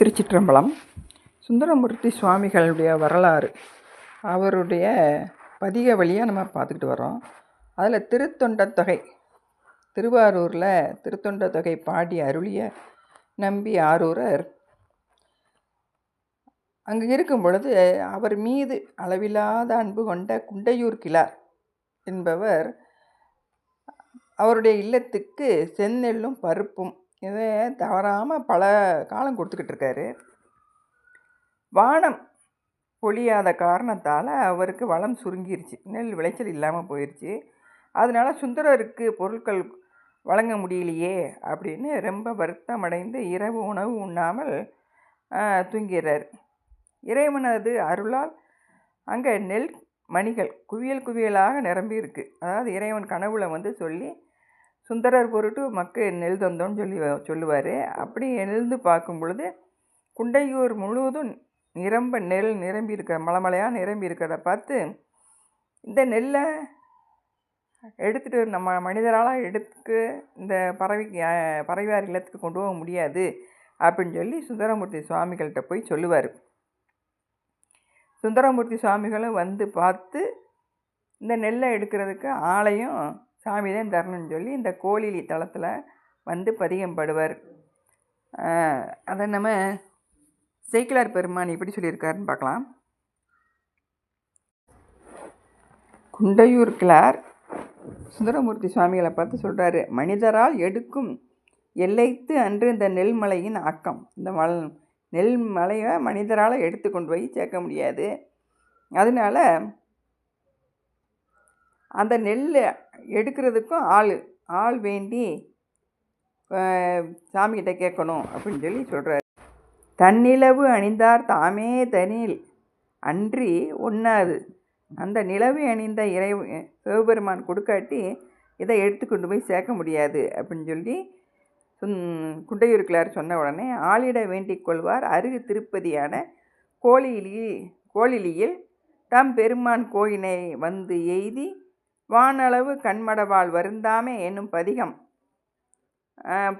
திருச்சிற்றம்பலம். சுந்தரமூர்த்தி சுவாமிகளுடைய வரலாறு அவருடைய பதிக வழியாக நம்ம பார்த்துக்கிட்டு வரோம் அதில் திருத்தொண்ட தொகை திருவாரூரில் திருத்தொண்ட தொகை பாடி அருளிய நம்பி ஆரூரர். அங்கே இருக்கும் பொழுது அவர் மீது அளவில்லாத அன்பு கொண்ட குண்டையூர் கிளார் என்பவர் அவருடைய இல்லத்துக்கு செந்நெல்லும் பருப்பும் இதை தவறாமல் பல காலம் கொடுத்துக்கிட்டு இருக்காரு வானம் பொழியாத காரணத்தால் அவருக்கு வளம் சுருங்கிருச்சு. நெல் விளைச்சல் இல்லாமல் போயிடுச்சு அதனால் சுந்தரருக்கு பொருட்கள் வழங்க முடியலையே அப்படின்னு ரொம்ப வருத்தம் அடைந்து இரவு உணவு உண்ணாமல் தூங்கிறார் இறைவனது அருளால் அங்கே நெல் மணிகள் குவியல் குவியலாக நிரம்பியிருக்கு. அதாவது இறைவன் கனவுல வந்து சொல்லி சுந்தரர் பொருட்டு மக்கள் நெல் தந்தோன்னு சொல்லி சொல்லுவார். அப்படி எழுந்து பார்க்கும் பொழுது குண்டையூர் முழுவதும் நிரம்ப நெல் நிரம்பி இருக்கிற மலமலையாக நிரம்பி இருக்கிறத பார்த்து இந்த நெல்லை எடுத்துகிட்டு நம்ம மனிதரால் எடுத்து இந்த பறவைக்கு பறவையார் இல்லத்துக்கு கொண்டு போக முடியாது அப்படின்னு சொல்லி சுந்தரமூர்த்தி சுவாமிகள்கிட்ட போய் சொல்லுவார். சுந்தரமூர்த்தி சுவாமிகளும் வந்து பார்த்து இந்த நெல்லை எடுக்கிறதுக்கு ஆளையும் சாமி தான் தரணும்னு சொல்லி இந்த கோழிலி தளத்தில் வந்து பதிகம்படுவர் அதை நம்ம சேக்கிலார் பெருமான் எப்படி சொல்லியிருக்காருன்னு பார்க்கலாம். குண்டையூர் கிளார் சுந்தரமூர்த்தி சுவாமிகளை பார்த்து சொல்கிறாரு மனிதரால் எடுக்கும் எல்லைத்து அன்று இந்த நெல்மலையின் ஆக்கம். இந்த மல நெல் மலையை மனிதரால் எடுத்து கொண்டு போய் சேர்க்க முடியாது. அதனால் அந்த நெல் எடுக்கிறதுக்கும் ஆள் ஆள் வேண்டி சாமிகிட்ட கேட்கணும் அப்படின்னு சொல்லி சொல்கிறார் தன்னிலவு அணிந்தார் தாமே தனில். அன்றி ஒன்றாது அந்த நிலவு அணிந்த இறை சிவபெருமான் கொடுக்காட்டி இதை எடுத்துக்கொண்டு போய் சேர்க்க முடியாது அப்படின்னு சொல்லி குண்டையூருக்கிளார் சொன்ன உடனே ஆளிட வேண்டிக் கொள்வார் அருகு திருப்பதியான கோழிலி கோழிலியில் தம் பெருமான் கோயினை வந்து எய்தி வானளவு கண்மடவாள் வருந்தாமே என்னும் பதிகம்.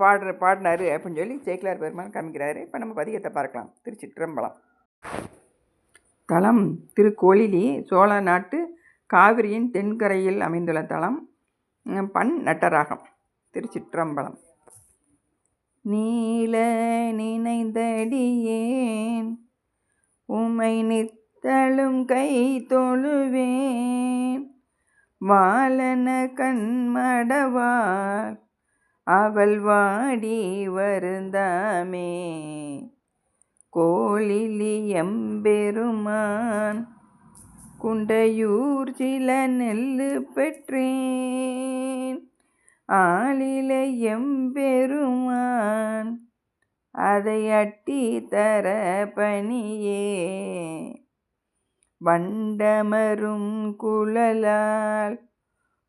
பாடுற பாடினார் அப்படின்னு சொல்லி சேக்கிலார் பெருமான் காமிக்கிறாரு. இப்போ நம்ம பதிகத்தை பார்க்கலாம். திருச்சிற்றம்பலம். தலம் திருக்கோளிலி சோழ நாட்டு காவிரியின் தென்கரையில் அமைந்துள்ள தலம் பண் நட்டராகம். திருச்சிற்றம்பலம். நீல நினைந்தடியேன் உமை நித்தழும் கை தொழுவேன். வாலன கண்மடவார். அவள் வாடி வருந்தாமே. கோழிலி எம்பெருமான் குண்டையூர் சில நெல்லு பெற்றேன். ஆளில எம்பெருமான் அதை அட்டி தர பணியே. வண்டமரும் குழலால்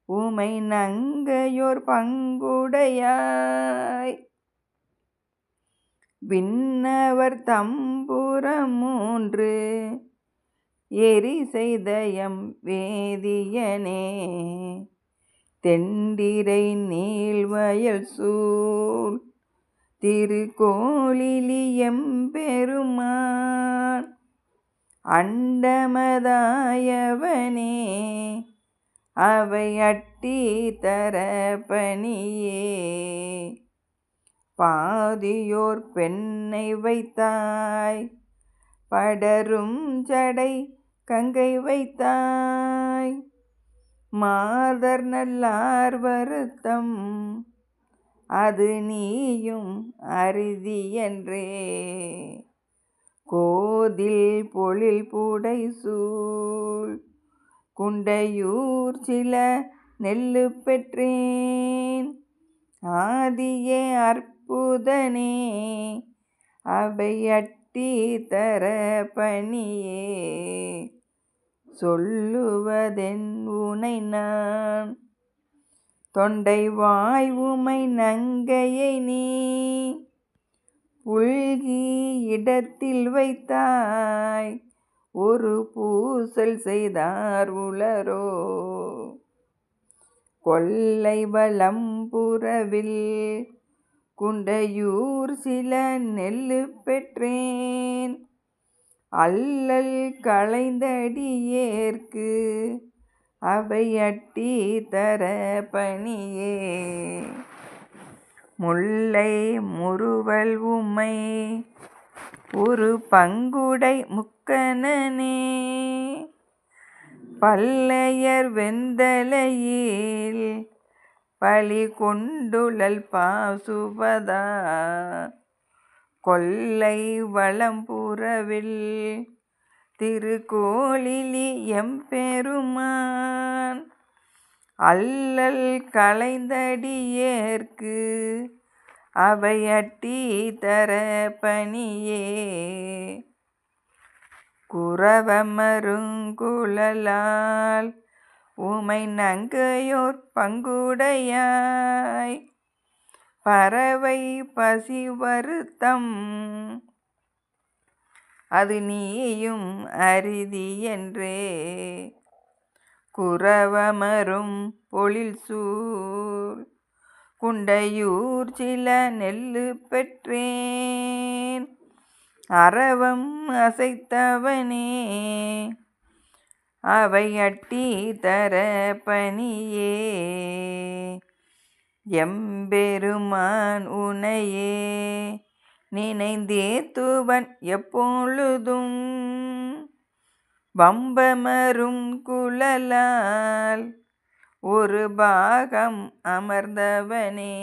உமை நங்கையோர் பங்குடையாய். விண்ணவர் தம்புறம் மூன்று எரி செய்தயம் வேதியனே. தெண்டிரை நீள்வயல் சூழ் திருக்கோளிலியம் பெருமான் அண்டமதாயவனே அவை அட்டி தர பணியே. பாதியோர் பெண்ணை வைத்தாய் படரும் ஜடை கங்கை வைத்தாய். மாதர் நல்லார் வருத்தம் அது நீயும் அறுதியன்றே கோதில் பொழில் புடை சூழ் குண்டையூர் சில நெல்லு பெற்றேன். ஆதியே அற்புதனே அவையட்டி தர பணியே. சொல்லுவதென் உனை நான் தொண்டை வாய் உமை நங்கையை நீ. உழுகி இடத்தில் வைத்தாய். ஒரு பூசல் செய்தார் உளரோ. கொல்லை வளம்புறவில் குண்டையூர் சில நெல்லு பெற்றேன். அல்லல் களைந்தடியேற்கு அவை அட்டி தர பணியே. முல்லை முறுவல் உமை ஒரு பங்குடை முக்கணனே. பல்லையர் வெந்தலையில் பலி கொண்டுழல் பாசுபதா கொல்லை வளம்புறவில் திருக்கோளிலி எம்பெருமான் அல்லல் களைந்தடியேற்கு அவையட்டி தர பணியே. குறவமருங்குழலால் உமை நங்கையோர் பங்குடையாய். பறவை பசி வருத்தம் அது நீயும் அரிதி என்றே. குறவமரும் பொழில் சூழ் குண்டையூர் சில நெல்லு பெற்றேன். அரவம் அசைத்தவனே. அவை அட்டி தர பணியே. எம்பெருமான் உனையே. நினைந்தேத்துவன் எப்பொழுதும். வம்பமரும் குழலால் ஒரு பாகம் அமர்ந்தவனே.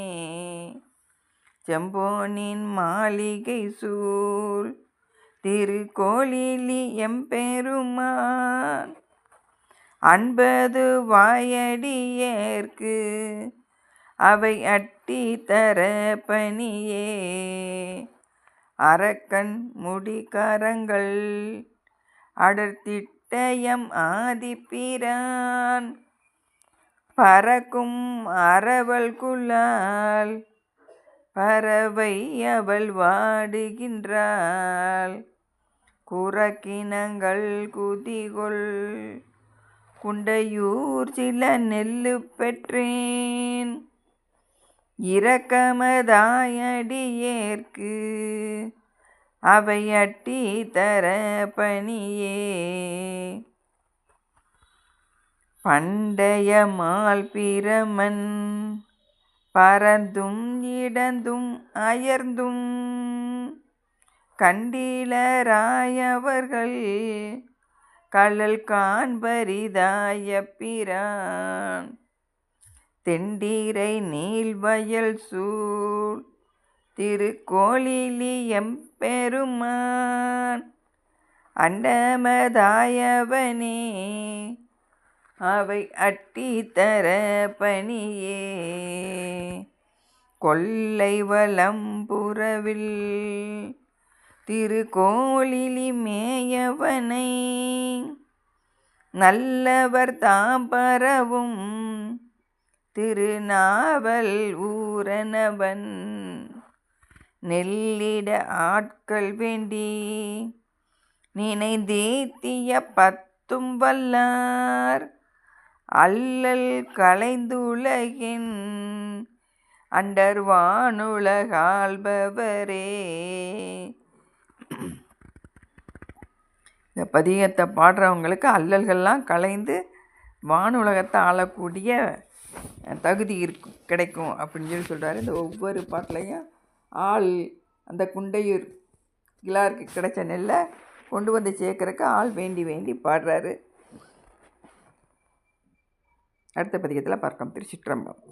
செம்போனின் மாளிகை சூழ் திருக்கோளிலி எம்பெருமான். அன்பது வாயடியேற்கு அவை அட்டி தர பணியே. அரக்கன் முடிக்கரங்கள் அடர்த்திட்டயம் ஆதிப்பிரான். பறக்கும் அறவள் குலால் பறவை அவள் வாடுகின்றாள். குறக்கினங்கள் குதிகொள் குண்டையூர் சில நெல்லு பெற்றேன். இரக்கமதாயடியேற்கு அவையட்டி தர பணியே. பண்டைய மால் பிரமன் பறந்தும் இடந்தும் அயர்ந்தும் கண்டிலராயவர்கள் கள்ளல் காண்பரிதாய பிரான். தெண்டீரை நீள்வயல் சூழ் திருக்கோளிலி எம்பெருமான் அண்டமதாயவனே அவை அட்டி தர பணியே. கொல்லை வளம்புறவில் திருக்கோளிலி மேயவனை நல்லவர் தாம்பரவும் திருநாவல் ஊரனவன். நெல்லிட ஆட்கள் வேண்டி நினைந்தேத்திய பத்தும் வல்லார். அல்லல் களைந்துலகின் அண்டர் வானுலகாள்பவரே இந்த பதிகத்தை பாடுறவங்களுக்கு அல்லல்கள்லாம் கலைந்து வானுலகத்தை ஆளக்கூடிய தகுதி இருக்கு கிடைக்கும் அப்படின்னு சொல்லி சொல்கிறாரு இந்த ஒவ்வொரு பாட்டிலையும் ஆள் அந்த குண்டையூர் கிளாருக்கு கிடைச்ச நெல்லை கொண்டு வந்து சேர்க்குறக்கு ஆள் வேண்டி வேண்டி பாடுறாரு. அடுத்த பதிகத்தில் பார்க்கலாம். திருச்சிற்றம்பலம்.